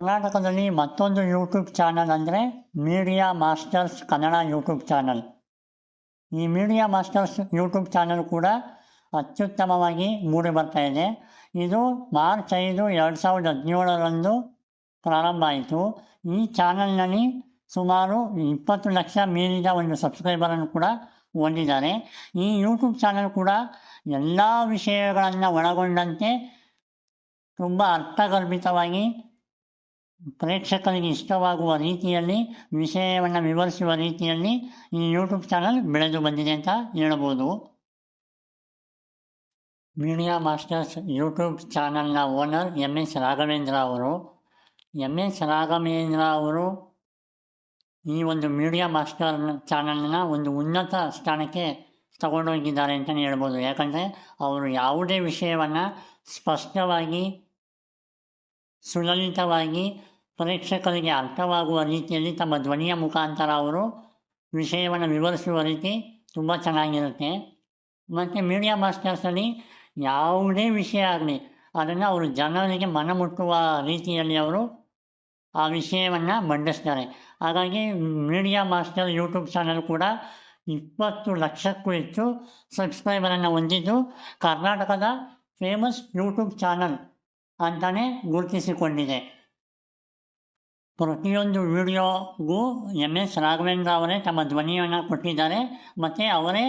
ಕರ್ನಾಟಕದಲ್ಲಿ ಮತ್ತೊಂದು YouTube channel ಅಂದರೆ media masters Kannada YouTube channel ಈ ಮೀಡಿಯಾ ಮಾಸ್ಟರ್ಸ್ ಯೂಟ್ಯೂಬ್ ಚಾನಲ್ ಕೂಡ ಅತ್ಯುತ್ತಮವಾಗಿ ಮೂಡಿ ಬರ್ತಾ ಇದೆ. ಇದು ಮಾರ್ಚ್ ಐದು ಎರಡು ಸಾವಿರದ ಹದಿನೇಳರಂದು ಪ್ರಾರಂಭ ಆಯಿತು. ಈ ಚಾನಲ್ನಲ್ಲಿ ಸುಮಾರು ಇಪ್ಪತ್ತು ಲಕ್ಷ ಮೀರಿದ ಒಂದು ಸಬ್ಸ್ಕ್ರೈಬರನ್ನು ಕೂಡ ಹೊಂದಿದ್ದಾರೆ. ಈ ಯೂಟ್ಯೂಬ್ ಚಾನಲ್ ಕೂಡ ಎಲ್ಲ ವಿಷಯಗಳನ್ನು ಒಳಗೊಂಡಂತೆ ತುಂಬ ಅರ್ಥಗರ್ಭಿತವಾಗಿ ಪ್ರೇಕ್ಷಕರಿಗೆ ಇಷ್ಟವಾಗುವ ರೀತಿಯಲ್ಲಿ ವಿಷಯವನ್ನು ವಿವರಿಸುವ ರೀತಿಯಲ್ಲಿ ಈ ಯೂಟ್ಯೂಬ್ ಚಾನಲ್ ಬೆಳೆದು ಬಂದಿದೆ ಅಂತ ಹೇಳ್ಬೋದು ಮೀಡಿಯಾ ಮಾಸ್ಟರ್ಸ್ ಯೂಟ್ಯೂಬ್ ಚಾನಲ್ನ ಓನರ್ ಎಂ ಎಸ್ ರಾಘವೇಂದ್ರ ಅವರು. ಎಂ ಎಸ್ ರಾಘವೇಂದ್ರ ಅವರು ಈ ಒಂದು ಮೀಡಿಯಾ ಮಾಸ್ಟರ್ ಚಾನಲ್ನ ಒಂದು ಉನ್ನತ ಸ್ಥಾನಕ್ಕೆ ತಗೊಂಡೋಗಿದ್ದಾರೆ ಅಂತಲೇ ಹೇಳ್ಬೋದು. ಯಾಕಂದರೆ ಅವರು ಯಾವುದೇ ವಿಷಯವನ್ನು ಸ್ಪಷ್ಟವಾಗಿ, ಸುಲಲಿತವಾಗಿ ಪ್ರೇಕ್ಷಕರಿಗೆ ಅರ್ಥವಾಗುವ ರೀತಿಯಲ್ಲಿ ತಮ್ಮ ಧ್ವನಿಯ ಮುಖಾಂತರ ಅವರು ವಿಷಯವನ್ನು ವಿವರಿಸುವ ರೀತಿ ತುಂಬ ಚೆನ್ನಾಗಿರುತ್ತೆ. ಮತ್ತು ಮೀಡಿಯಾ ಮಾಸ್ಟರ್ಸಲ್ಲಿ ಯಾವುದೇ ವಿಷಯ ಆಗಲಿ, ಅದನ್ನು ಅವರು ಜನರಿಗೆ ಮನಮುಟ್ಟುವ ರೀತಿಯಲ್ಲಿ ಅವರು ಆ ವಿಷಯವನ್ನು ಮಂಡಿಸ್ತಾರೆ. ಹಾಗಾಗಿ ಮೀಡಿಯಾ ಮಾಸ್ಟರ್ ಯೂಟ್ಯೂಬ್ ಚಾನಲ್ ಕೂಡ ಇಪ್ಪತ್ತು ಲಕ್ಷಕ್ಕೂ ಹೆಚ್ಚು ಸಬ್ಸ್ಕ್ರೈಬರನ್ನು ಹೊಂದಿದ್ದು ಕರ್ನಾಟಕದ ಫೇಮಸ್ ಯೂಟ್ಯೂಬ್ ಚಾನಲ್ ಅಂತಲೇ ಗುರುತಿಸಿಕೊಂಡಿದೆ. ಪ್ರತಿಯೊಂದು ವಿಡಿಯೋಗೂ ಎಂ ಎಸ್ ರಾಘವೇಂದ್ರ ಅವರೇ ತಮ್ಮ ಧ್ವನಿಯನ್ನು ಕೊಟ್ಟಿದ್ದಾರೆ. ಮತ್ತು ಅವರೇ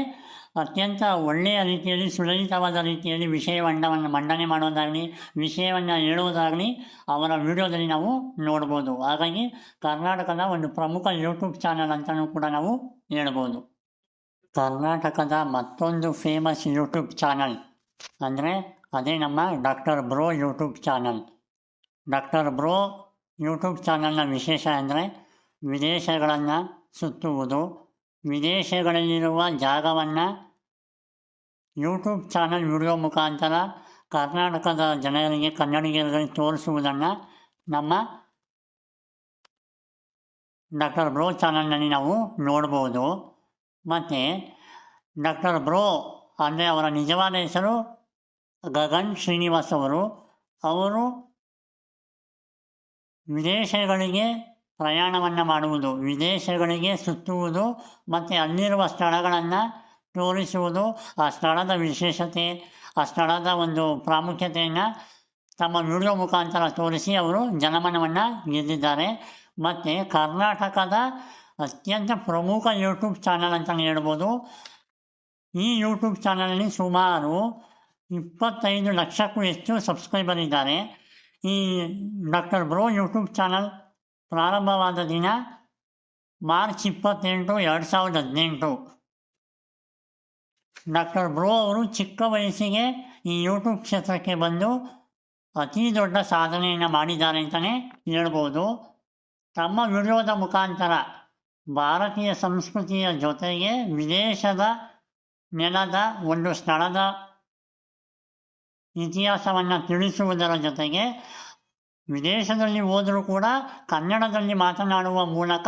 ಅತ್ಯಂತ ಒಳ್ಳೆಯ ರೀತಿಯಲ್ಲಿ ಸುಲಲಿತವಾದ ರೀತಿಯಲ್ಲಿ ವಿಷಯವನ್ನು ಮಂಡನೆ ಮಾಡೋದಾಗಲಿ ವಿಷಯವನ್ನು ಹೇಳುವುದಾಗಲಿ ಅವರ ವಿಡಿಯೋದಲ್ಲಿ ನಾವು ನೋಡ್ಬೋದು. ಹಾಗಾಗಿ ಕರ್ನಾಟಕದ ಒಂದು ಪ್ರಮುಖ ಯೂಟ್ಯೂಬ್ ಚಾನಲ್ ಅಂತಲೂ ಕೂಡ ನಾವು ಹೇಳ್ಬೋದು. ಕರ್ನಾಟಕದ ಮತ್ತೊಂದು ಫೇಮಸ್ ಯೂಟ್ಯೂಬ್ ಚಾನಲ್ ಅಂದರೆ ಅದೇ ನಮ್ಮ doctor bro YouTube channel. Doctor bro YouTube ಚಾನಲ್ನ ವಿಶೇಷ ಅಂದರೆ ವಿದೇಶಗಳನ್ನು ಸುತ್ತುವುದು, ವಿದೇಶಗಳಲ್ಲಿರುವ ಜಾಗವನ್ನು ಯೂಟ್ಯೂಬ್ ಚಾನಲ್ ವಿಡಿಯೋ ಮುಖಾಂತರ ಕರ್ನಾಟಕದ ಜನರಿಗೆ, ಕನ್ನಡಿಗರಿಗೆ ತೋರಿಸುವುದನ್ನು ನಮ್ಮ ಡಾಕ್ಟರ್ ಬ್ರೋ ಚಾನಲ್ನಲ್ಲಿ ನಾವು ನೋಡ್ಬೋದು. ಮತ್ತು ಡಾಕ್ಟರ್ ಬ್ರೋ ಅಂದರೆ ಅವರ ನಿಜವಾದ ಹೆಸರು ಗಗನ್ ಶ್ರೀನಿವಾಸ್ ಅವರು. ಅವರು ವಿದೇಶಗಳಿಗೆ ಪ್ರಯಾಣವನ್ನು ಮಾಡುವುದು, ವಿದೇಶಗಳಿಗೆ ಸುತ್ತುವುದು ಮತ್ತು ಅಲ್ಲಿರುವ ಸ್ಥಳಗಳನ್ನು ತೋರಿಸುವುದು ಆ ಸ್ಥಳದ ವಿಶೇಷತೆ, ಆ ಸ್ಥಳದ ಒಂದು ಪ್ರಾಮುಖ್ಯತೆಯನ್ನು ತಮ್ಮ ವಿಡಿಯೋ ಮುಖಾಂತರ ತೋರಿಸಿ ಅವರು ಜನಮನವನ್ನು ಗೆದ್ದಿದ್ದಾರೆ. ಮತ್ತು ಕರ್ನಾಟಕದ ಅತ್ಯಂತ ಪ್ರಮುಖ ಯೂಟ್ಯೂಬ್ ಚಾನಲ್ ಅಂತಲೇ ಹೇಳ್ಬೋದು. ಈ ಯೂಟ್ಯೂಬ್ ಚಾನಲಲ್ಲಿ ಸುಮಾರು ಇಪ್ಪತ್ತೈದು ಲಕ್ಷಕ್ಕೂ ಹೆಚ್ಚು ಸಬ್ಸ್ಕ್ರೈಬರ್ ಇದ್ದಾರೆ. ಈ ಡಾಕ್ಟರ್ ಬ್ರೋ ಯೂಟ್ಯೂಬ್ ಚಾನಲ್ ಪ್ರಾರಂಭವಾದ ದಿನ ಮಾರ್ಚ್ ಇಪ್ಪತ್ತೆಂಟು ಎರಡು ಸಾವಿರದ ಹದಿನೆಂಟು. ಡಾಕ್ಟರ್ ಬ್ರೋ ಅವರು ಚಿಕ್ಕ ವಯಸ್ಸಿಗೆ ಈ ಯೂಟ್ಯೂಬ್ ಕ್ಷೇತ್ರಕ್ಕೆ ಬಂದು ಅತೀ ದೊಡ್ಡ ಸಾಧನೆಯನ್ನು ಮಾಡಿದ್ದಾರೆ ಅಂತಲೇ ಹೇಳ್ಬೋದು. ತಮ್ಮ ವಿಡಿಯೋದ ಮುಖಾಂತರ ಭಾರತೀಯ ಸಂಸ್ಕೃತಿಯ ಜೊತೆಗೆ ವಿದೇಶದ ನೆಲದ ಒಂದು ಸ್ಥಳದ ಇತಿಹಾಸವನ್ನು ತಿಳಿಸುವುದರ ಜೊತೆಗೆ ವಿದೇಶದಲ್ಲಿ ಹೋದರೂ ಕೂಡ ಕನ್ನಡದಲ್ಲಿ ಮಾತನಾಡುವ ಮೂಲಕ,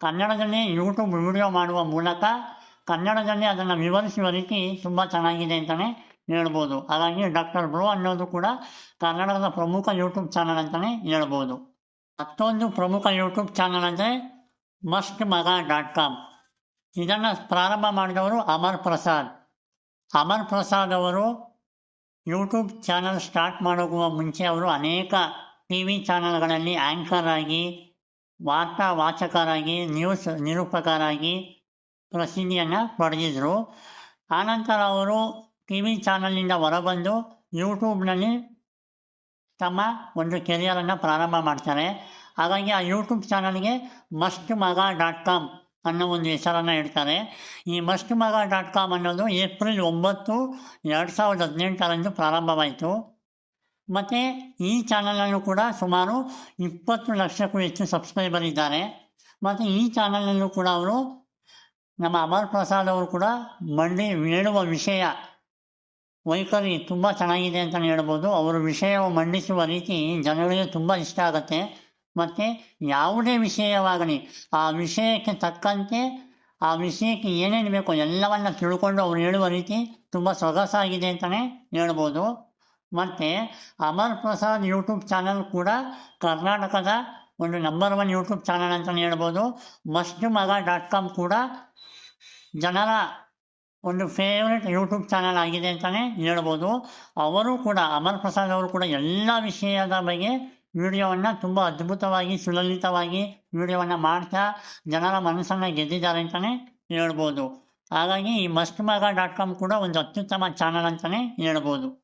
ಕನ್ನಡದಲ್ಲಿ ಯೂಟ್ಯೂಬ್ ವಿಡಿಯೋ ಮಾಡುವ ಮೂಲಕ ಕನ್ನಡದಲ್ಲಿ ಅದನ್ನು ವಿವರಿಸುವ ರೀತಿ ತುಂಬ ಚೆನ್ನಾಗಿದೆ ಅಂತಲೇ ಹೇಳ್ಬೋದು. ಹಾಗಾಗಿ ಡಾಕ್ಟರ್ ಬ್ರೋ ಅನ್ನೋದು ಕೂಡ ಕನ್ನಡದ ಪ್ರಮುಖ ಯೂಟ್ಯೂಬ್ ಚಾನಲ್ ಅಂತಲೇ ಹೇಳ್ಬೋದು. ಮತ್ತೊಂದು ಪ್ರಮುಖ ಯೂಟ್ಯೂಬ್ ಚಾನಲ್ ಅಂದರೆ ಮಸ್ಟ್ ಮಗ ಡಾಟ್ ಕಾಮ್ ಇದನ್ನು ಪ್ರಾರಂಭ ಮಾಡಿದವರು ಅಮರ್ ಪ್ರಸಾದ್. ಅಮರ್ ಪ್ರಸಾದ್ ಅವರು ಯೂಟ್ಯೂಬ್ ಚಾನಲ್ ಸ್ಟಾರ್ಟ್ ಮಾಡೋಕ್ಕೂ ಮುಂಚೆ ಅವರು ಅನೇಕ ಟಿ ವಿ ಚಾನಲ್ಗಳಲ್ಲಿ ಆ್ಯಂಕರ್ ಆಗಿ, ವಾರ್ತಾ ವಾಚಕರಾಗಿ, ನ್ಯೂಸ್ ನಿರೂಪಕರಾಗಿ ಪ್ರಸಿದ್ಧಿಯನ್ನು ಪಡೆದಿದ್ದರು ಆನಂತರ ಅವರು ಟಿ ವಿ ಚಾನಲ್ನಿಂದ ಹೊರಬಂದು ಯೂಟ್ಯೂಬ್ನಲ್ಲಿ ತಮ್ಮ ಒಂದು ಕೆರಿಯರನ್ನು ಪ್ರಾರಂಭ ಮಾಡ್ತಾರೆ. ಹಾಗಾಗಿ ಆ ಯೂಟ್ಯೂಬ್ ಚಾನಲ್ಗೆ ಮಸ್ಟ್ ಮಗ ಡಾಟ್ ಕಾಮ್ ಅನ್ನೋ ಒಂದು ಹೆಸರನ್ನು ಇಡ್ತಾರೆ ಈ ಮಸ್ಟ್ ಮಗ ಡಾಟ್ ಕಾಮ್ ಅನ್ನೋದು ಏಪ್ರಿಲ್ ಒಂಬತ್ತು ಎರಡು ಸಾವಿರದ ಹದಿನೆಂಟರಂದು ಪ್ರಾರಂಭವಾಯಿತು. ಮತ್ತು ಈ ಚಾನಲಲ್ಲೂ ಕೂಡ ಸುಮಾರು ಇಪ್ಪತ್ತು ಲಕ್ಷಕ್ಕೂ ಹೆಚ್ಚು ಸಬ್ಸ್ಕ್ರೈಬರ್ ಇದ್ದಾರೆ. ಮತ್ತು ಈ ಚಾನಲಲ್ಲೂ ಕೂಡ ಅವರು ನಮ್ಮ ಅಮರ್ ಪ್ರಸಾದ್ ಅವರು ಕೂಡ ಮಂಡಿ ಹೇಳುವ ವಿಷಯ, ವೈಖರಿ ತುಂಬ ಚೆನ್ನಾಗಿದೆ ಅಂತಲೇ ಹೇಳ್ಬೋದು. ಅವರು ವಿಷಯ ಮಂಡಿಸುವ ರೀತಿ ಜನಗಳಿಗೆ ತುಂಬ ಇಷ್ಟ ಆಗುತ್ತೆ. ಮತ್ತು ಯಾವುದೇ ವಿಷಯವಾಗಲಿ ಆ ವಿಷಯಕ್ಕೆ ತಕ್ಕಂತೆ, ಆ ವಿಷಯಕ್ಕೆ ಏನೇನು ಬೇಕು ಎಲ್ಲವನ್ನು ತಿಳ್ಕೊಂಡು ಅವ್ರು ಹೇಳುವ ರೀತಿ ತುಂಬ ಸೊಗಸಾಗಿದೆ ಅಂತಲೇ ಹೇಳ್ಬೋದು. ಮತ್ತು ಅಮರ್ ಪ್ರಸಾದ್ ಯೂಟ್ಯೂಬ್ ಚಾನಲ್ ಕೂಡ ಕರ್ನಾಟಕದ ಒಂದು ನಂಬರ್ ಒನ್ ಯೂಟ್ಯೂಬ್ ಚಾನಲ್ ಅಂತಲೇ ಹೇಳ್ಬೋದು. ಮಸ್ಟ್ ಮಗ ಡಾಟ್ ಕಾಮ್ ಕೂಡ ಜನರ ಒಂದು ಫೇವ್ರೆಟ್ ಯೂಟ್ಯೂಬ್ ಚಾನಲ್ ಆಗಿದೆ ಅಂತಲೇ ಹೇಳ್ಬೋದು. ಅವರು ಕೂಡ ಅಮರ್ ಪ್ರಸಾದ್ ಅವರು ಕೂಡ ಎಲ್ಲ ವಿಷಯದ ಬಗ್ಗೆ ವಿಡಿಯೋವನ್ನು ತುಂಬ ಅದ್ಭುತವಾಗಿ, ಸುಲಲಿತವಾಗಿ ವಿಡಿಯೋವನ್ನು ಮಾಡ್ತಾ ಜನರ ಮನಸ್ಸನ್ನು ಗೆದ್ದಿದ್ದಾರೆ ಅಂತಲೇ ಹೇಳ್ಬೋದು. ಹಾಗಾಗಿ ಈ ಮಸ್ತ್ ಮಗ ಡಾಟ್ ಕಾಮ್ ಕೂಡ ಒಂದು ಅತ್ಯುತ್ತಮ ಚಾನಲ್ ಅಂತಲೇ ಹೇಳ್ಬೋದು.